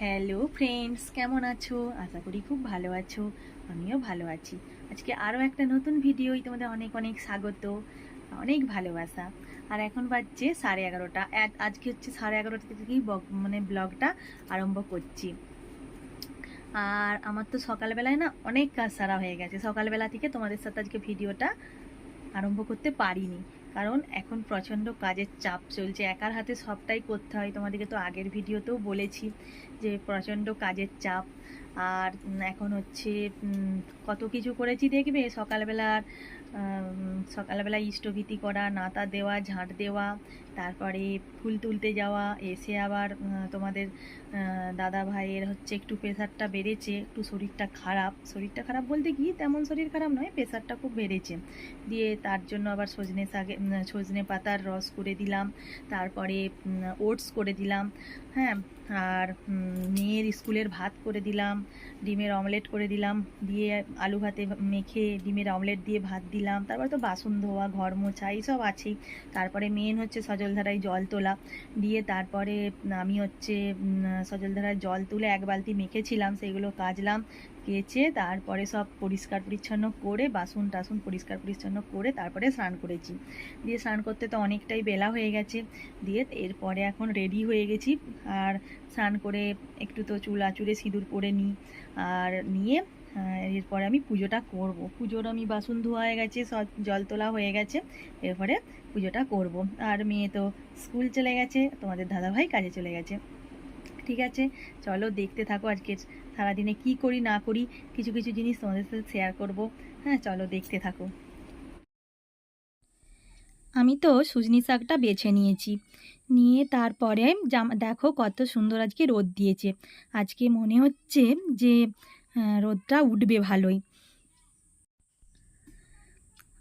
Hello friends কেমন আছো? আশা করি খুব ভালো আছো। আমিও ভালো আছি। আজকে আরও একটা নতুন ভিডিওই তোমাদের অনেক অনেক স্বাগত, অনেক ভালোবাসা। আর এখন বাজছে সাড়ে এগারোটা। আজকে হচ্ছে সাড়ে এগারোটা থেকেই মানে ব্লগটা আরম্ভ করছি। আর আমার তো সকালবেলায় না অনেক কাজ সারা হয়ে গেছে। সকালবেলা থেকে তোমাদের সাথে আজকে ভিডিওটা আরম্ভ করতে পারিনি। কারণ এখন প্রচণ্ড কাজের চাপ চলছে, একার হাতে সবটাই করতে হয়। তোমাদেরকে তো আগের ভিডিওতেও বলেছি যে প্রচণ্ড কাজের চাপ। আর এখন হচ্ছে কত কিছু করেছি দেখবে? সকালবেলার সকালবেলা ইষ্টভীতি করা, নাতা দেওয়া, ঝাঁট দেওয়া তারপরে ফুল তুলতে যাওয়া, এসে আবার তোমাদের দাদা ভাইয়ের হচ্ছে একটু প্রেশারটা বেড়েছে, একটু শরীরটা খারাপ। শরীরটা খারাপ বলতে কি তেমন শরীর খারাপ নয় প্রেশারটা খুব বেড়েছে। দিয়ে তার জন্য আবার সজনে শাকে সজনে পাতার রস করে দিলাম। তারপরে ওটস করে দিলাম। হ্যাঁ আর মেয়ের স্কুলের ভাত করে দিলাম, ডিমের অমলেট করে দিলাম। দিয়ে আলু ভাতে মেখে ডিমের অমলেট দিয়ে ভাত দিলাম। তারপরে তো বাসন ধোয়া, ঘর মোছা, এইসব আছেই। তারপরে মেন হচ্ছে সজলধারায় জল তোলা। দিয়ে তারপরে আমি হচ্ছে সজলধারায় জল তুলে এক বালতি মেখেছিলাম সেইগুলো কাচলাম, কেচে তারপরে সব পরিষ্কার পরিচ্ছন্ন করে, বাসন টাসন পরিষ্কার পরিচ্ছন্ন করে তারপরে স্নান করেছি। দিয়ে স্নান করতে তো অনেকটাই বেলা হয়ে গেছে। দিয়ে এরপরে এখন রেডি হয়ে গেছি। আর স্নান করে একটু তো চুল আঁচুড়ে সিঁদুর পরে নিই। আর নিয়ে এরপরে আমি পুজোটা করব। পুজোর আমি বাসন ধোয়া হয়ে গেছে, সব জল তোলা হয়ে গেছে, এরপরে পুজোটা করব। আর মেয়ে তো স্কুল চলে গেছে, তোমাদের দাদাভাই কাজে চলে গেছে। ঠিক আছে, চলো দেখতে থাকো আজকে সারাদিনে কি করি, না করি, কিছু কিছু জিনিস তোমাদের সাথে শেয়ার করব। হ্যাঁ চলো দেখতে থাকো। আমি তো সুজনি শাকটা বেছে নিয়েছি। নিয়ে তারপরে জামা, দেখো কত সুন্দর আজকে রোদ দিয়েছে। আজকে মনে হচ্ছে যে রোদটা উঠবে ভালোই।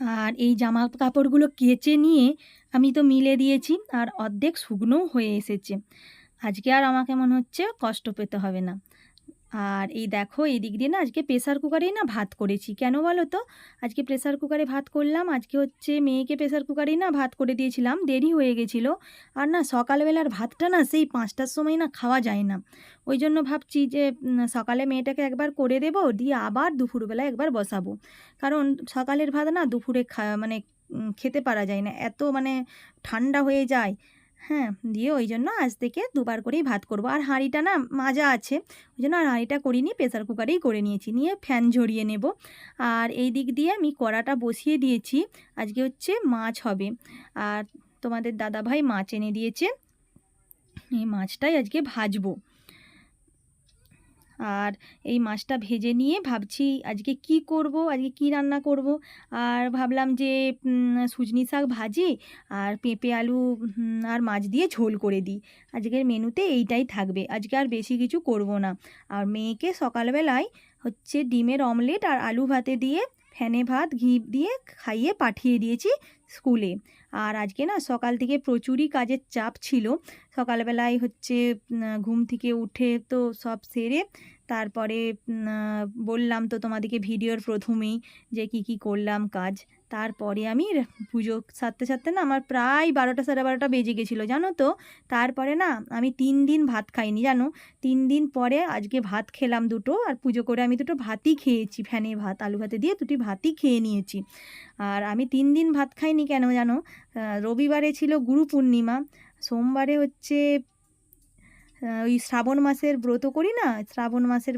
আর এই জামা কাপড়গুলো কেচে নিয়ে আমি তো মিলে দিয়েছি, আর অর্ধেক শুকনোও হয়ে এসেছে। আজকে আর আমাকে মনে হচ্ছে কষ্ট পেতে হবে না। আর এই দেখো এই দিক দিয়ে না আজকে প্রেসার কুকারেই না ভাত করেছি। কেন বলো তো? আজকে প্রেসার কুকারে ভাত করলাম, আজকে হচ্ছে মেয়েকে প্রেসার কুকারেই না ভাত করে দিয়েছিলাম, দেরি হয়ে গেছিল। আর না সকালবেলার ভাতটা না সেই পাঁচটার সময় না খাওয়া যায় না। ওই জন্য ভাবছি যে সকালে মেয়েটাকে একবার করে দেবো, দিয়ে আবার দুপুরবেলা একবার বসাবো। কারণ সকালের ভাত না দুপুরে খা মানে খেতে পারা যায় না। এত মানে ঠান্ডা হয়ে যায়। হ্যাঁ দিয়ে ওই জন্য আজ থেকে দুবার করেই ভাত করব। আর হাঁড়িটা না মাজা আছে ওই জন্য আর হাঁড়িটা করিনি, প্রেসার কুকারেই করে নিয়েছি। নিয়ে ফ্যান ঝরিয়ে নেব। আর এই দিক দিয়ে আমি কড়াটা বসিয়ে দিয়েছি। আজকে হচ্ছে মাছ হবে। আর তোমাদের দাদা ভাই মাছ এনে দিয়েছে। এই মাছটাই আজকে ভাজবো। আর এই মাছটা ভেজে নিয়ে ভাবছি আজকে কি করব, আজকে কি রান্না করব? আর ভাবলাম যে সুজনি শাক ভাজি আর পেঁপে আলু আর মাছ দিয়ে ঝোল করে দিই। আজকের মেনুতে এইটাই থাকবে। আজকে আর বেশি কিছু করব না। আর মেয়েকে সকালবেলায় হচ্ছে ডিমের অমলেট আর আলু ভাতে দিয়ে ফ্যানে ভাত, ঘি দিয়ে খাইয়ে পাঠিয়ে দিয়েছি। স্কুলে। আর আজকে না সকাল থেকে প্রচুরই কাজের চাপ ছিল। সকালবেলায় হচ্ছে ঘুম থেকে উঠে তো সব সেরে তারপরে বললাম তো তোমাদেরকে ভিডিওর প্রথমেই যে কি কি করলাম কাজ। তারপরে আমি পুজো সারতে সারতে না আমার প্রায় বারোটা সাড়ে বারোটা বেজে গেছিল, জানো তো? তারপরে না আমি তিন দিন ভাত খাইনি, জানো? তিন দিন পরে আজকে ভাত খেলাম দুটো আর পুজো করে আমি দুটো ভাতই খেয়েছি, ফ্যানে ভাত, আলু ভাতে দিয়ে দুটি ভাতই খেয়ে নিয়েছি। আর আমি তিন দিন ভাত খাইনি কেন জানো? রবিবারে ছিল গুরু পূর্ণিমা, সোমবারে হচ্ছে ওই শ্রাবণ মাসের ব্রত করি না? শ্রাবণ মাসের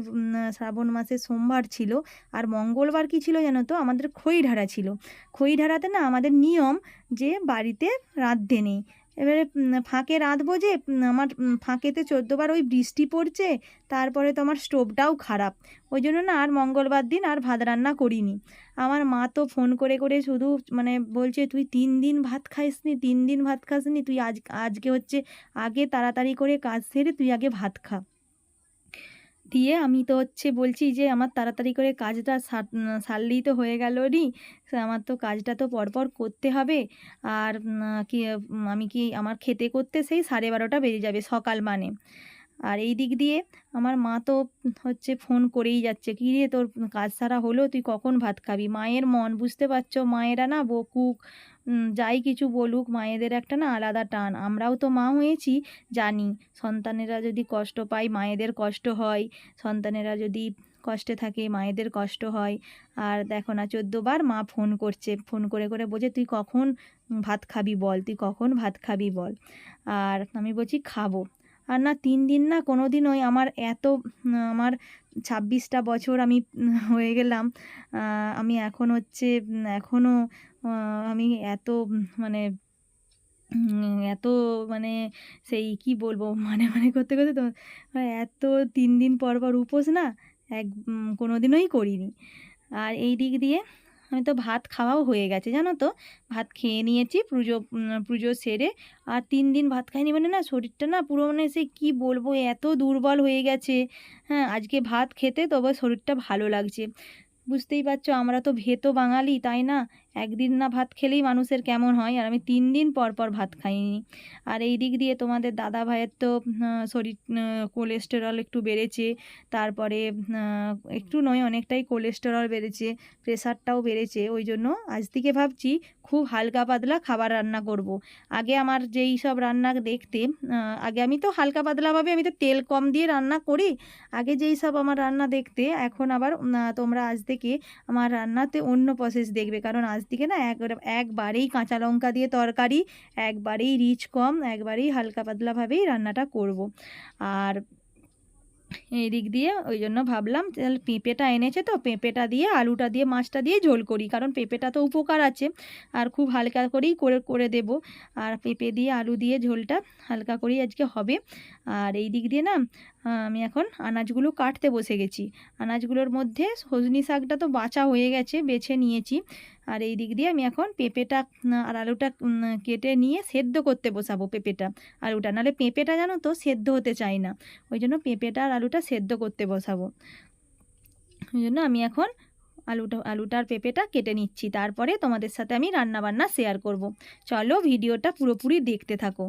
শ্রাবণ মাসের সোমবার ছিল। আর মঙ্গলবার কি ছিল জানো তো? আমাদের খই ঢাড়া ছিল। খই ঢাড়াতে না আমাদের নিয়ম যে বাড়িতে রাঁধতে নেই। এবারে ফাঁকে রাঁধবো যে আমার ফাঁকেতে চোদ্দোবার ওই বৃষ্টি পড়ছে, তারপরে তো আমার স্টোভটাও খারাপ। ওই জন্য না আর মঙ্গলবার দিন আর ভাত রান্না করিনি। আমার মা তো ফোন করে করে শুধু মানে বলছে, তুই তিন দিন ভাত খাইসনি, তিন দিন ভাত খাসনি, তুই আজ, আজকে হচ্ছে আগে তাড়াতাড়ি করে কাজ সেরে তুই আগে ভাত খা। দিয়ে আমি তো হচ্ছে বলছি যে, আমার তাড়াতাড়ি করে কাজটা সার- সারলেই তো হয়ে গেল রি আমার তো কাজটা তো পরপর করতে হবে। আর কি আমি কি আমার খেতে করতে সেই সাড়ে বারোটা বেজে যাবে সকাল মানে। আর এই দিক দিয়ে আমার মা তো হচ্ছে ফোন করেই যাচ্ছে, কী রে তোর কাজ সারা হলো? তুই কখন ভাত খাবি? মায়ের মন, বুঝতে পারছ? মায়েরা না বকুক যাই কিছু বলুক, মায়েদের একটা না আলাদা টান। আমরাও তো মা হয়েছি, জানি। সন্তানেরা যদি কষ্ট পায়, মায়েদের কষ্ট হয়। সন্তানেরা যদি কষ্টে থাকে, মায়েদের কষ্ট হয়। আর দেখো না চোদ্দোবার মা ফোন করছে। ফোন করে করে বোঝে তুই কখন ভাত খাবি বল? তুই কখন ভাত খাবি বল? আর আমি বলছি, খাব। আর না তিন দিন না কোনো দিনই আমার এত আমার ছাব্বিশটা বছর আমি হয়ে গেলাম। আমি এখন হচ্ছে এখনও আমি এত মানে এত মানে সেই কি বলব মানে মানে করতে করতে তো এত তিন দিন পর পর উপোস না, এক কোনো দিনই করিনি। আর এই দিক দিয়ে আমি তো ভাত খাওয়াও হয়ে গেছে, জানো তো? ভাত খেয়ে নিয়েছি, পুজো পুজো সেরে। আর তিন দিন ভাত খাইনি মানে না, শরীরটা না পুরো মানে সে কী বলব, এত দুর্বল হয়ে গেছে। হ্যাঁ আজকে ভাত খেতে তবে শরীরটা ভালো লাগছে। বুঝতেই পারছ, আমরা তো ভেতো বাঙালি তাই না? একদিন না ভাত খেলেই মানুষের কেমন হয়, আর আমি তিন দিন পর পর ভাত খাইনি আর এই দিক দিয়ে তোমাদের দাদা ভাইয়ের তো শরীর কোলেস্টেরল একটু বেড়েছে, তারপরে একটু নয়, অনেকটাই কোলেস্টেরল বেড়েছে প্রেশারটাও বেড়েছে, ওই জন্য আজ থেকে ভাবছি খুব হালকা পাতলা খাবার রান্না করব। আগে আমার যেই সব রান্না দেখতে আগে আমি তো হালকা পাতলাভাবে আমি তো তেল কম দিয়ে রান্না করি, আগে যেই সব আমার রান্না দেখতে, এখন আবার তোমরা আজ থেকে আমার রান্নাতে অন্য প্রসেস দেখবে, কারণ আজ থেকে না এক একবারেই কাঁচা লঙ্কা দিয়ে তরকারি, একবারেই রিচ কম, একবারেই হালকা পাতলাভাবেই রান্নাটা করব। আর এই দিক দিয়ে ওই জন্য ভাবলাম তাহলে পেঁপেটা এনেছে তো, পেঁপেটা দিয়ে, আলুটা দিয়ে, মাছটা দিয়ে ঝোল করি, কারণ পেঁপেটা তো উপকার আছে। আর খুব হালকা করেই করে করে দেব। আর পেঁপে দিয়ে, আলু দিয়ে ঝোলটা হালকা করেই আজকে হবে। আর এই দিক দিয়ে না আমি এখন আনাজগুলো কাটতে বসে গেছি। আনাজগুলোর মধ্যে সজনি শাকটা তো বাছা হয়ে গেছে, বেছে নিয়েছি। আর এই দিক দিয়ে আমি এখন পেঁপেটা আর আলুটা কেটে নিয়ে সেদ্ধ করতে বসাবো পেঁপেটা। আলুটা নাহলে পেঁপেটা জানো তো সেদ্ধ হতে চাই না। ওই জন্য পেঁপেটা আর আলুটা সেদ্ধ করতে বসাবো। ওই জন্য আমি এখন আলুটা আলুটা আর পেঁপেটা কেটে নিচ্ছি। তারপরে তোমাদের সাথে আমি রান্না বান্না শেয়ার করব। চলো ভিডিওটা পুরোপুরি দেখতে থাকো।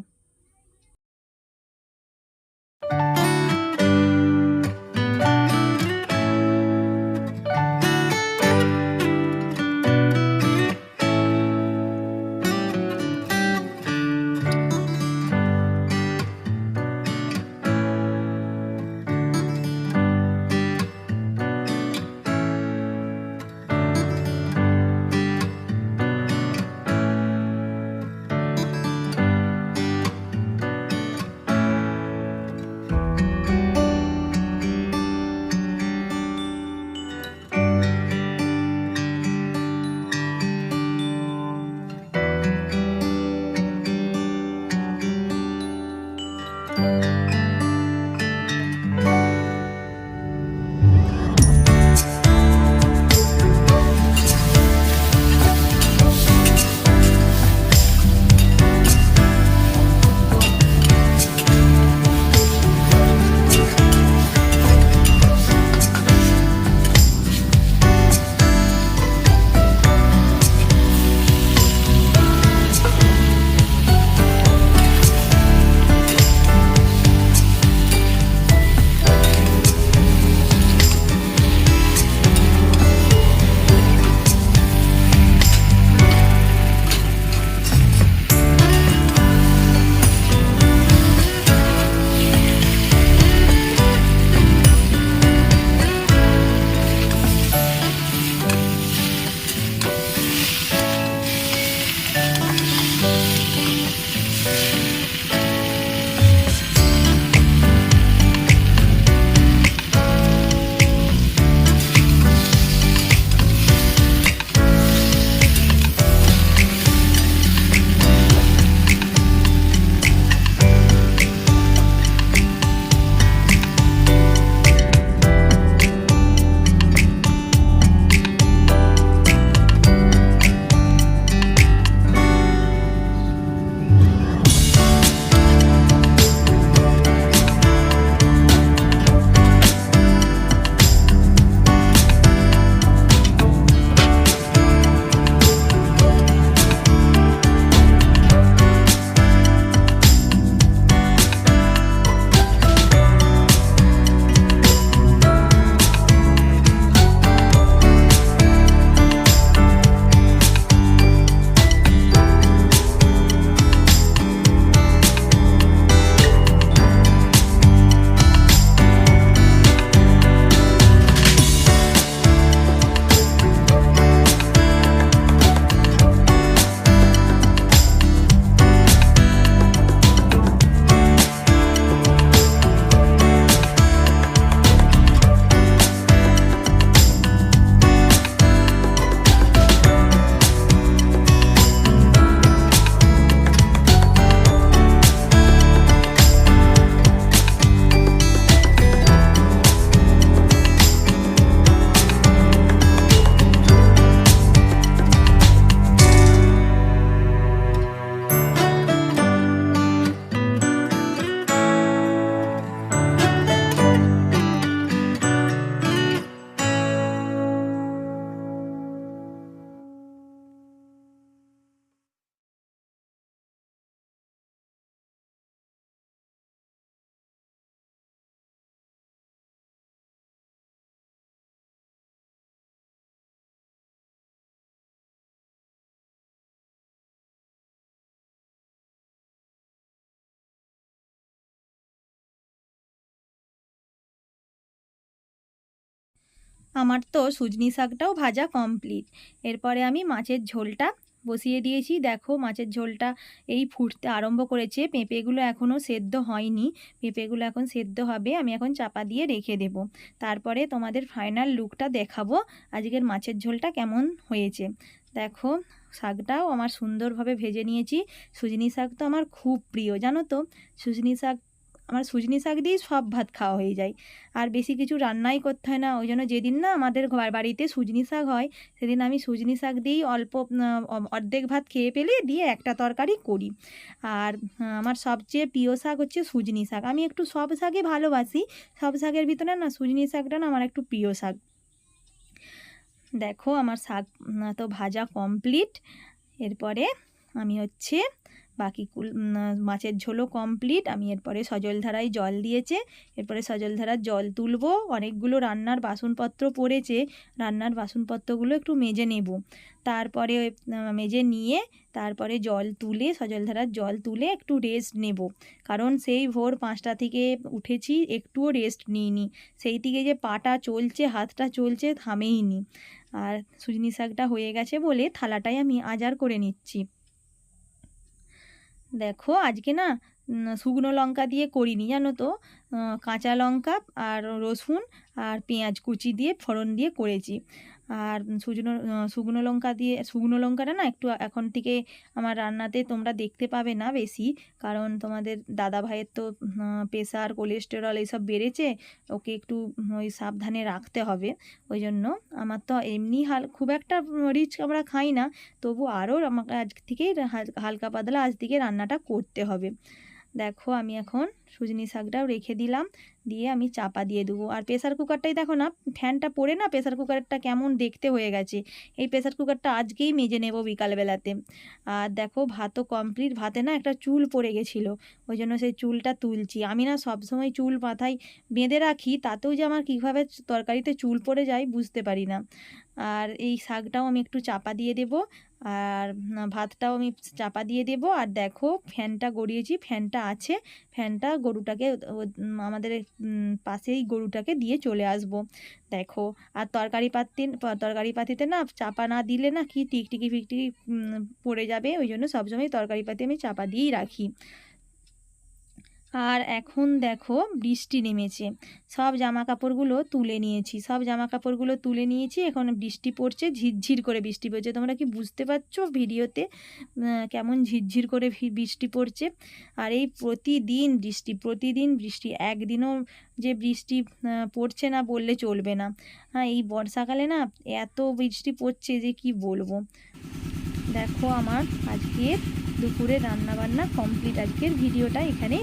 আমার তো সুজনি শাকটাও ভাজা কমপ্লিট এরপরে আমি মাছের ঝোলটা বসিয়ে দিয়েছি। দেখো মাছের ঝোলটা এই ফুটতে আরম্ভ করেছে। পেঁপেগুলো এখনও সেদ্ধ হয়নি। পেঁপেগুলো এখন সেদ্ধ হবে। আমি এখন চাপা দিয়ে রেখে দেব। তারপরে তোমাদের ফাইনাল লুকটা দেখাবো আজকের মাছের ঝোলটা কেমন হয়েছে। দেখো শাকটাও আমার সুন্দরভাবে ভেজে নিয়েছি। সুজনি শাক তো আমার খুব প্রিয়, জানো তো? সুজনি শাক আমার সুজনি শাক দিয়েই সব ভাত খাওয়া হয়ে যায়। আর বেশি কিছু রান্নাই করতে হয় না, ওই জন্য যেদিন না আমাদের ঘর বাড়িতে সুজনি শাক হয়, সেদিন আমি সুজনি শাক দিয়েই অল্প অর্ধেক ভাত খেয়ে পেলে দিয়ে একটা তরকারি করি। আর আমার সবচেয়ে প্রিয় শাক হচ্ছে সুজনি শাক। আমি একটু সব শাকই ভালোবাসি, সব শাকের ভিতরে না সুজনি শাকটা না আমার একটু প্রিয় শাক। দেখো আমার শাক তো ভাজা কমপ্লিট এরপরে আমি হচ্ছে বাকি কুল- মাছের ঝোলও কমপ্লিট আমি এরপরে সজলধারায় জল দিয়েছে। এরপরে সজলধারার জল তুলবো। অনেকগুলো রান্নার বাসনপত্র পড়েছে। রান্নার বাসনপত্রগুলো একটু মেজে নেব। তারপরে মেজে নিয়ে তারপরে জল তুলে, সজলধারার জল তুলে একটু রেস্ট নেব। কারণ সেই ভোর পাঁচটা থেকে উঠেছি, একটুও রেস্ট নিইনি। সেই থেকে যে পাটা চলছে, হাতটা চলছে থামেই থামেইনি। আর সুজনি শাকটা হয়ে গেছে বলে থালাটাই আমি আজার করে নিচ্ছি। দেখো আজকে না শুকনো লঙ্কা দিয়ে করিনি জানো তো। কাঁচা লঙ্কা আর রসুন আর পেঁয়াজ কুচি দিয়ে ফোড়ন দিয়ে করেছি। আর শুকনো শুকনো লঙ্কা দিয়ে, শুকনো লঙ্কাটা না একটু এখন থেকে আমার রান্নাতে তোমরা দেখতে পাবে না বেশি। কারণ তোমাদের দাদা ভাইয়ের তো প্রেশার কোলেস্টেরল এইসব বেড়েছে, ওকে একটু ওই সাবধানে রাখতে হবে। ওই জন্য আমার তো এমনি হাল, খুব একটা রিচ আমরা খাই না, তবু আরও আমাকে আজ থেকেই হালকা পাতলা আজ থেকে রান্নাটা করতে হবে। দেখো আমি এখন সুজনি শাকটাও রেখে দিলাম। দিয়ে আমি চাপা দিয়ে দেবো। আর প্রেসার কুকারটাই দেখো না, ফ্যানটা পড়ে না প্রেসার কুকারটা কেমন দেখতে হয়ে গেছে। এই প্রেসার কুকারটা আজকেই মেজে নেব বিকালবেলাতে। আর দেখো, ভাতও কমপ্লিট ভাতে না একটা চুল পড়ে গেছিল, ওই জন্য সেই চুলটা তুলছি। আমি না সবসময় চুল মাথায় বেঁধে রাখি, তাতেও যে আমার কীভাবে তরকারিতে চুল পড়ে যায় বুঝতে পারি না। আর এই শাকটাও আমি একটু চাপা দিয়ে দেব। আর ভাতটাও আমি চাপা দিয়ে দেব। আর দেখো, ফ্যানটা গড়িয়েছি, ফ্যানটা আছে। ফ্যানটা গরুটাকে আমাদের পাশেই গরুটাকে দিয়ে চলে আসব। দেখো, আর তরকারি পাতি তরকারি পাতিতে না চাপা না দিলে না কি টিকটিকি ফিকটিকি পড়ে যাবে? ওই জন্য সবসময় তরকারি পাতি আমি চাপা দিয়েই রাখি। আর এখন দেখো বৃষ্টি নেমেছে। সব জামা কাপড়গুলো তুলে নিয়েছি, সব জামা কাপড়গুলো তুলে নিয়েছি, এখন বৃষ্টি পড়ছে, ঝিরঝির করে বৃষ্টি পড়ছে। তোমরা কি বুঝতে পারছ ভিডিওতে কেমন ঝিরঝির করে বৃষ্টি পড়ছে? আর এই প্রতিদিন বৃষ্টি প্রতিদিন বৃষ্টি, একদিনও যে বৃষ্টি পড়ছে না বললে চলবে না। হ্যাঁ এই বর্ষাকালে না এত বৃষ্টি পড়ছে যে কি বলব? দেখো আমার আজকের দুপুরে রান্নাবান্না কমপ্লিট আজকের ভিডিওটা এখানেই